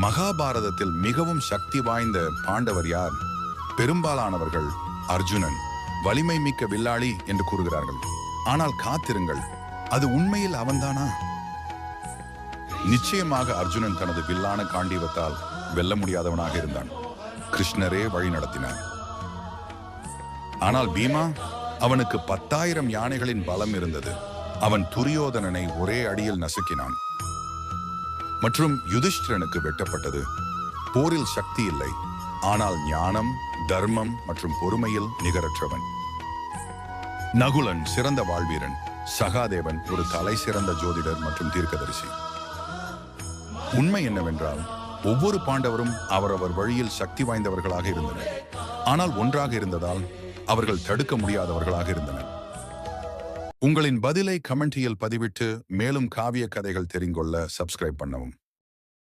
மகாபாரதத்தில் மிகவும் சக்தி வாய்ந்த பாண்டவர் யார்? பெரும்பாலானவர்கள் அர்ஜுனன் வலிமை மிக்க வில்லாளி என்று கூறுகிறார்கள். ஆனால் காத்திருங்கள் அது உண்மையில் அவன்தானா? நிச்சயமாக அர்ஜுனன் தனது வில்லான காண்டீவத்தால் வெல்ல முடியாதவனாக இருந்தான். கிருஷ்ணரே வழி நடத்தினார். ஆனால் பீமா அவனுக்கு பத்தாயிரம் யானைகளின் பலம் இருந்தது. அவன் துரியோதனனை ஒரே அடியில் நசுக்கினான். மற்றும் யுதிஷ்டிரனுக்கு வெட்டப்பட்டது. போரில் சக்தி இல்லை. ஆனால் ஞானம் தர்மம் மற்றும் பொறுமையில் நிகரற்றவன். நகுலன் சிறந்த வாழ்வீரன். சகாதேவன் ஒரு தலை சிறந்த ஜோதிடர் மற்றும் தீர்க்கதரிசி. உண்மை என்னவென்றால் ஒவ்வொரு பாண்டவரும் அவரவர் வழியில் சக்தி வாய்ந்தவர்களாக இருந்தனர். ஆனால் ஒன்றாக இருந்ததால் அவர்கள் தடுக்க முடியாதவர்களாக இருந்தனர். உங்களின் பதிலை கமெண்டியில் பதிவிட்டு மேலும் காவிய கதைகள் தெரிங்கொள்ள சப்ஸ்கிரைப் பண்ணவும்.